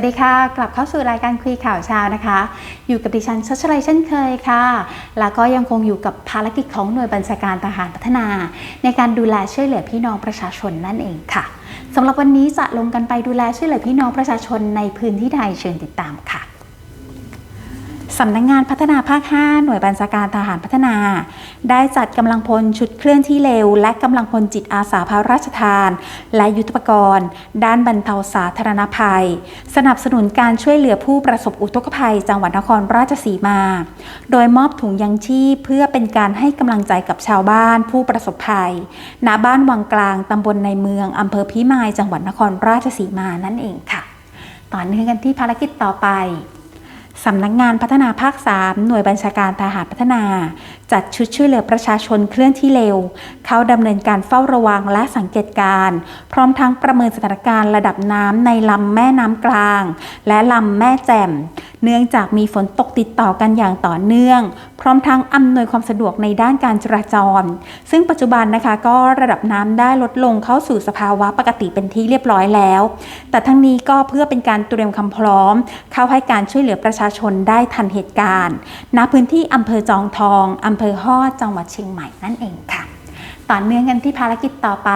วัสดีค่ะ กลับเข้าสู่รายการคุยข่าวเช้านะคะ อยู่กับดิฉันชัชรัยเช่นเคยค่ะ แล้วก็ยังคงอยู่กับภารกิจของหน่วยบัญชาการทหารพัฒนา ในการดูแลช่วยเหลือพี่น้องประชาชนนั่นเองค่ะสำหรับวันนี้จะลงกันไปดูแลช่วยเหลือพี่น้องประชาชนในพื้นที่ใดเชิญติดตามค่ะ สำนักงงานพัฒนาภาค 5 หน่วยบัญชาการทหารพัฒนา ได้จัดกำลังพลชุดเคลื่อนที่เร็ว และกำลังพลจิตอาสาพระราชทาน และยุทธปกรณ์ ด้านบรรเทาสาธารณภัย สนับสนุนการช่วยเหลือผู้ประสบอุทกภัย จังหวัดนครราชสีมา โดยมอบถุงยังชีพเพื่อเป็นการให้กำลังใจกับชาวบ้านผู้ประสบภัย ณ บ้านวังกลางตำบลในเมืองอำเภอพิมาย จังหวัดนครราชสีมานั่นเองค่ะ ต่อเนื่องกันที่ภารกิจต่อไป สำนักงานพัฒนาภาค 3 หน่วยบัญชาการทหารพัฒนา จัดชุดช่วยเหลือประชาชนเคลื่อนที่เร็ว เข้าดำเนินการเฝ้าระวังและสังเกตการ พร้อมทั้งประเมินสถานการณ์ระดับน้ำในลำแม่น้ำกลาง และลำแม่แจ่ม เนื่องจากมีฝนตกติดต่อกันอย่างต่อเนื่อง พร้อมทั้งอำนวยความสะดวกในด้านการจราจร ซึ่งปัจจุบันนะคะก็ระดับน้ำได้ลดลงเข้าสู่สภาวะปกติเป็นที่เรียบร้อยแล้ว แต่ทั้งนี้ก็เพื่อเป็นการเตรียมความพร้อม เข้าให้การช่วยเหลือประชาชนได้ทันเหตุการณ์ณพื้นที่อำเภอจอมทองอำเภอฮอดจังหวัดเชียงใหม่นั่นเองค่ะ ต่อเนื่องกันที่ภารกิจต่อไป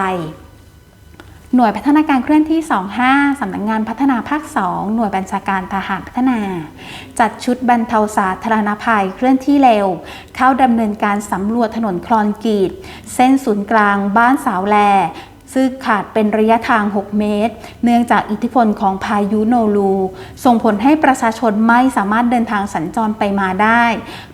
หน่วยพัฒนาการเคลื่อนที่ 25 สำนักงงานพัฒนาภาค 2 หน่วยบัญชาการทหารพัฒนา จัดชุดบรรเทาสาธารณภัยเคลื่อนที่เร็ว เข้าดำเนินการสำรวจถนนคลอนกรีต เส้นศูนย์กลางบ้านสาวแล ซึ่งขาดเป็นระยะทาง 6 เมตร เนื่องจากอิทธิพลของพายุโนลูส่งผลให้ประชาชนไม่สามารถเดินทางสัญจรไปมาได้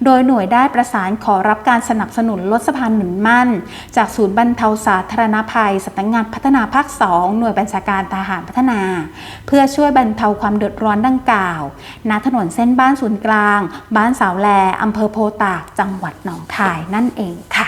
โดยหน่วยได้ประสานขอรับการสนับสนุนรถสะพานหนุนมั่น จากศูนย์บรรเทาสาธารณภัยสำนักงานพัฒนาภาค 2 หน่วยบัญชาการทหารพัฒนา เพื่อช่วยบรรเทาความเดือดร้อนดังกล่าวณถนนเส้นบ้านศูนย์กลาง บ้านสาวแลอำเภอโพตาก จังหวัดหนองคายนั่นเองค่ะ